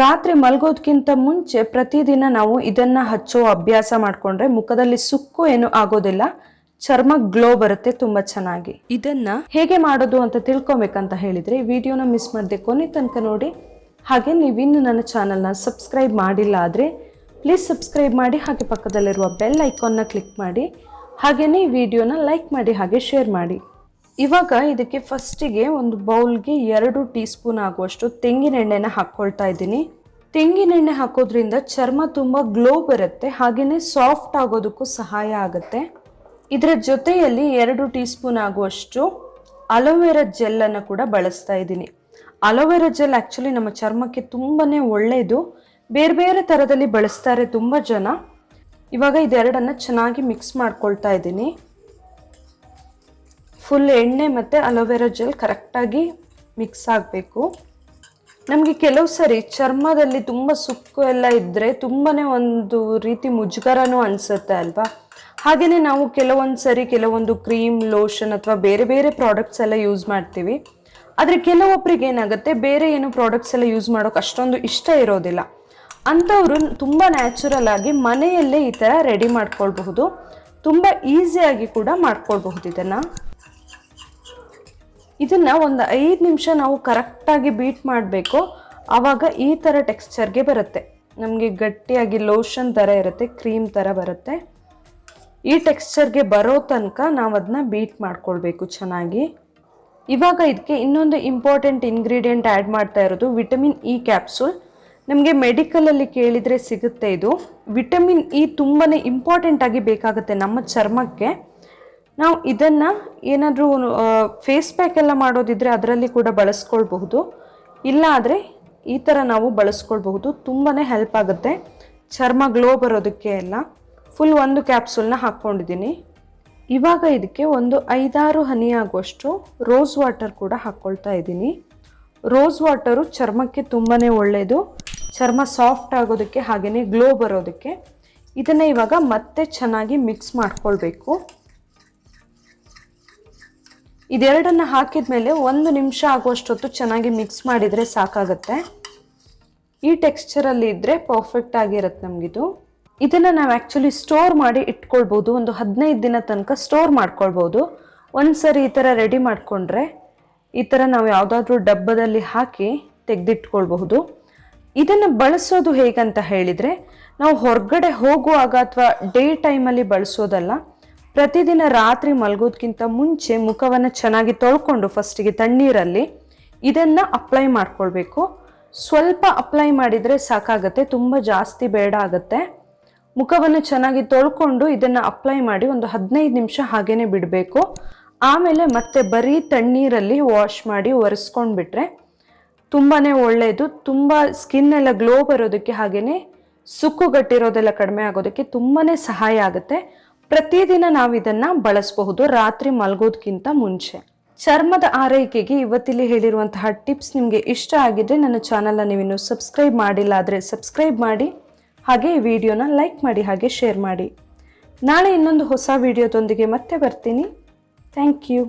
ರಾತ್ರಿ ಮಲಗೋದಕ್ಕಿಂತ ಮುಂಚೆ ಪ್ರತಿದಿನ ನಾವು ಇದನ್ನು ಹಚ್ಚೋ ಅಭ್ಯಾಸ ಮಾಡಿಕೊಂಡ್ರೆ ಮುಖದಲ್ಲಿ ಸುಕ್ಕು ಏನು ಆಗೋದಿಲ್ಲ. ಚರ್ಮ ಗ್ಲೋ ಬರುತ್ತೆ ತುಂಬಾ ಚೆನ್ನಾಗಿ. ಇದನ್ನ ಹೇಗೆ ಮಾಡೋದು ಅಂತ ತಿಳ್ಕೊಬೇಕಂತ ಹೇಳಿದ್ರೆ ವಿಡಿಯೋನ ಮಿಸ್ ಮಾಡದೆ ಕೊನೆ ತನಕ ನೋಡಿ. ಹಾಗೆ ನೀವಿನ್ನು ನನ್ನ ಚಾನಲ್ನ ಸಬ್ಸ್ಕ್ರೈಬ್ ಮಾಡಿಲ್ಲ ಆದರೆ ಪ್ಲೀಸ್ ಸಬ್ಸ್ಕ್ರೈಬ್ ಮಾಡಿ, ಹಾಗೆ ಪಕ್ಕದಲ್ಲಿರುವ ಬೆಲ್ ಐಕಾನ್ನ ಕ್ಲಿಕ್ ಮಾಡಿ. ಹಾಗೆಯೇ ವಿಡಿಯೋನ ಲೈಕ್ ಮಾಡಿ, ಹಾಗೆ ಶೇರ್ ಮಾಡಿ. ಇವಾಗ ಇದಕ್ಕೆ ಫಸ್ಟಿಗೆ ಒಂದು ಬೌಲ್ಗೆ ಎರಡು ಟೀ ಸ್ಪೂನ್ ಆಗುವಷ್ಟು ತೆಂಗಿನ ಎಣ್ಣೆನ ಹಾಕ್ಕೊಳ್ತಾ ಇದ್ದೀನಿ. ತೆಂಗಿನ ಎಣ್ಣೆ ಹಾಕೋದ್ರಿಂದ ಚರ್ಮ ತುಂಬ ಗ್ಲೋ ಬರುತ್ತೆ ಹಾಗೆಯೇ ಸಾಫ್ಟ್ ಆಗೋದಕ್ಕೂ ಸಹಾಯ ಆಗುತ್ತೆ. ಇದರ ಜೊತೆಯಲ್ಲಿ ಎರಡು ಟೀ ಸ್ಪೂನ್ ಆಗುವಷ್ಟು ಅಲೋವೆರಾ ಜೆಲ್ಲನ್ನು ಕೂಡ ಬಳಸ್ತಾ ಇದ್ದೀನಿ. ಅಲೋವೆರಾ ಜೆಲ್ ಆ್ಯಕ್ಚುಲಿ ನಮ್ಮ ಚರ್ಮಕ್ಕೆ ತುಂಬಾ ಒಳ್ಳೆಯದು ಬೇರೆ ಬೇರೆ ಥರದಲ್ಲಿ ಬಳಸ್ತಾರೆ ತುಂಬ ಜನ. ಇವಾಗ ಇದೆರಡನ್ನು ಚೆನ್ನಾಗಿ ಮಿಕ್ಸ್ ಮಾಡ್ಕೊಳ್ತಾ ಇದ್ದೀನಿ. ಫುಲ್ ಎಣ್ಣೆ ಮತ್ತು ಅಲೋವೆರಾ ಜೆಲ್ ಕರೆಕ್ಟಾಗಿ ಮಿಕ್ಸ್ ಆಗಬೇಕು. ನಮಗೆ ಕೆಲವು ಸರಿ ಚರ್ಮದಲ್ಲಿ ತುಂಬ ಸುಕ್ಕು ಎಲ್ಲ ಇದ್ದರೆ ತುಂಬಾ ಒಂದು ರೀತಿ ಮುಜುಗರನೂ ಅನಿಸುತ್ತೆ ಅಲ್ವಾ? ಹಾಗೆಯೇ ನಾವು ಕೆಲವೊಂದು ಸರಿ ಕೆಲವೊಂದು ಕ್ರೀಮ್ ಲೋಷನ್ ಅಥವಾ ಬೇರೆ ಬೇರೆ ಪ್ರಾಡಕ್ಟ್ಸ್ ಎಲ್ಲ ಯೂಸ್ ಮಾಡ್ತೀವಿ. ಆದರೆ ಕೆಲವೊಬ್ಬರಿಗೆ ಏನಾಗುತ್ತೆ, ಬೇರೆ ಏನು ಪ್ರಾಡಕ್ಟ್ಸ್ ಎಲ್ಲ ಯೂಸ್ ಮಾಡೋಕೆ ಅಷ್ಟೊಂದು ಇಷ್ಟ ಇರೋದಿಲ್ಲ. ಅಂಥವ್ರು ತುಂಬ ನ್ಯಾಚುರಲ್ ಆಗಿ ಮನೆಯಲ್ಲೇ ಈ ಥರ ರೆಡಿ ಮಾಡ್ಕೊಳ್ಬಹುದು. ತುಂಬ ಈಸಿಯಾಗಿ ಕೂಡ ಮಾಡ್ಕೊಳ್ಬಹುದು ಇದನ್ನು. ಇದನ್ನ ಒಂದು ಐದು ನಿಮಿಷ ನಾವು ಕರೆಕ್ಟಾಗಿ ಬೀಟ್ ಮಾಡಬೇಕು. ಆವಾಗ ಈ ಥರ ಟೆಕ್ಸ್ಚರ್ಗೆ ಬರುತ್ತೆ. ನಮಗೆ ಗಟ್ಟಿಯಾಗಿ ಲೋಷನ್ ಥರ ಇರುತ್ತೆ ಕ್ರೀಮ್ ಥರ ಬರುತ್ತೆ. ಈ ಟೆಕ್ಸ್ಚರ್ಗೆ ಬರೋ ತನಕ ನಾವು ಅದನ್ನ ಬೀಟ್ ಮಾಡ್ಕೊಳ್ಬೇಕು ಚೆನ್ನಾಗಿ. ಇವಾಗ ಇದಕ್ಕೆ ಇನ್ನೊಂದು ಇಂಪಾರ್ಟೆಂಟ್ ಇಂಗ್ರೀಡಿಯೆಂಟ್ ಆ್ಯಡ್ ಮಾಡ್ತಾ ಇರೋದು ವಿಟಮಿನ್ ಇ ಕ್ಯಾಪ್ಸೂಲ್ ನಮಗೆ ಮೆಡಿಕಲಲ್ಲಿ ಕೇಳಿದರೆ ಸಿಗುತ್ತೆ ಇದು. ವಿಟಮಿನ್ ಇ ತುಂಬಾ ಇಂಪಾರ್ಟೆಂಟಾಗಿ ಬೇಕಾಗುತ್ತೆ ನಮ್ಮ ಚರ್ಮಕ್ಕೆ. ನಾವು ಇದನ್ನು ಏನಾದರೂ ಫೇಸ್ ಪ್ಯಾಕ್ ಎಲ್ಲ ಮಾಡೋದಿದ್ರೆ ಅದರಲ್ಲಿ ಕೂಡ ಬಳಸ್ಕೊಳ್ಬಹುದು. ಇಲ್ಲ ಆದರೆ ಈ ಥರ ನಾವು ಬಳಸ್ಕೊಳ್ಬಹುದು. ತುಂಬಾ ಹೆಲ್ಪ್ ಆಗುತ್ತೆ. ಚರ್ಮ ಗ್ಲೋ ಬರೋದಕ್ಕೆ ಎಲ್ಲ. ಫುಲ್ ಒಂದು ಕ್ಯಾಪ್ಸೂಲ್ನ ಹಾಕ್ಕೊಂಡಿದ್ದೀನಿ ಇವಾಗ ಇದಕ್ಕೆ ಒಂದು ಐದಾರು ಹನಿ ಆಗುವಷ್ಟು ರೋಸ್ ವಾಟರ್ ಕೂಡ ಹಾಕ್ಕೊಳ್ತಾ ಇದ್ದೀನಿ. ರೋಸ್ ವಾಟರು ಚರ್ಮಕ್ಕೆ ತುಂಬಾ ಒಳ್ಳೆಯದು ಚರ್ಮ ಸಾಫ್ಟ್ ಆಗೋದಕ್ಕೆ ಹಾಗೆಯೇ ಗ್ಲೋ ಬರೋದಕ್ಕೆ. ಇದನ್ನು ಇವಾಗ ಮತ್ತೆ ಚೆನ್ನಾಗಿ ಮಿಕ್ಸ್ ಮಾಡ್ಕೊಳ್ಬೇಕು. ಇದೆರಡನ್ನ ಹಾಕಿದ ಮೇಲೆ ಒಂದು ನಿಮಿಷ ಆಗುವಷ್ಟೊತ್ತು ಚೆನ್ನಾಗಿ ಮಿಕ್ಸ್ ಮಾಡಿದರೆ ಸಾಕಾಗತ್ತೆ. ಈ ಟೆಕ್ಸ್ಚರಲ್ಲಿ ಇದ್ದರೆ ಪರ್ಫೆಕ್ಟ್ ಆಗಿರುತ್ತೆ ನಮಗಿದು. ಇದನ್ನು ನಾವು ಆ್ಯಕ್ಚುಲಿ ಸ್ಟೋರ್ ಮಾಡಿ ಇಟ್ಕೊಳ್ಬೋದು. ಒಂದು ಹದಿನೈದು ದಿನ ತನಕ ಸ್ಟೋರ್ ಮಾಡ್ಕೊಳ್ಬೋದು. ಒಂದು ಸರಿ ಈ ಥರ ರೆಡಿ ಮಾಡಿಕೊಂಡ್ರೆ ಈ ಥರ ನಾವು ಯಾವುದಾದ್ರೂ ಡಬ್ಬದಲ್ಲಿ ಹಾಕಿ ತೆಗೆದಿಟ್ಕೊಳ್ಬಹುದು. ಇದನ್ನು ಬಳಸೋದು ಹೇಗಂತ ಹೇಳಿದರೆ, ನಾವು ಹೊರಗಡೆ ಹೋಗುವಾಗ ಅಥವಾ ಡೇ ಟೈಮಲ್ಲಿ ಬಳಸೋದಲ್ಲ ಪ್ರತಿದಿನ ರಾತ್ರಿ ಮಲಗೋದಕ್ಕಿಂತ ಮುಂಚೆ ಮುಖವನ್ನು ಚೆನ್ನಾಗಿ ತೊಳ್ಕೊಂಡು ಫಸ್ಟಿಗೆ ತಣ್ಣೀರಲ್ಲಿ ಇದನ್ನು ಅಪ್ಲೈ ಮಾಡ್ಕೊಳ್ಬೇಕು. ಸ್ವಲ್ಪ ಅಪ್ಲೈ ಮಾಡಿದರೆ ಸಾಕಾಗತ್ತೆ, ತುಂಬ ಜಾಸ್ತಿ ಬೇಡ ಆಗುತ್ತೆ. ಮುಖವನ್ನು ಚೆನ್ನಾಗಿ ತೊಳ್ಕೊಂಡು ಇದನ್ನು ಅಪ್ಲೈ ಮಾಡಿ ಒಂದು ಹದಿನೈದು ನಿಮಿಷ ಹಾಗೇನೆ ಬಿಡಬೇಕು. ಆಮೇಲೆ ಮತ್ತೆ ಬರೀ ತಣ್ಣೀರಲ್ಲಿ ವಾಶ್ ಮಾಡಿ ಒರೆಸ್ಕೊಂಡ್ಬಿಟ್ರೆ ತುಂಬಾ ಒಳ್ಳೆಯದು ತುಂಬ ಸ್ಕಿನ್ ಎಲ್ಲ ಗ್ಲೋ ಬರೋದಕ್ಕೆ ಹಾಗೆಯೇ ಸುಕ್ಕುಗಟ್ಟಿರೋದೆಲ್ಲ ಕಡಿಮೆ ಆಗೋದಕ್ಕೆ ತುಂಬಾ ಸಹಾಯ ಆಗುತ್ತೆ. ಪ್ರತಿದಿನ ನಾವು ಇದನ್ನ ಬಳಸಬಹುದು ರಾತ್ರಿ ಮಲಗೋದಕ್ಕಿಂತ ಮುಂಚೆ. ಚರ್ಮದ ಆರೈಕೆಗೆ ಇವತ್ತಿಲ್ಲಿ ಹೇಳಿರುವಂತಹ ಟಿಪ್ಸ್ ನಿಮಗೆ ಇಷ್ಟ ಆಗಿದ್ರೆ ನನ್ನ ಚಾನಲ್ನ ನೀವಿನ್ನು ಸಬ್ಸ್ಕ್ರೈಬ್ ಮಾಡಿಲ್ಲ ಆದರೆ ಸಬ್ಸ್ಕ್ರೈಬ್ ಮಾಡಿ, ಹಾಗೆ ಈ ವಿಡಿಯೋನ ಲೈಕ್ ಮಾಡಿ, ಹಾಗೆ ಶೇರ್ ಮಾಡಿ. ನಾಳೆ ಇನ್ನೊಂದು ಹೊಸ ವಿಡಿಯೋದೊಂದಿಗೆ ಮತ್ತೆ ಬರ್ತೀನಿ. Thank you.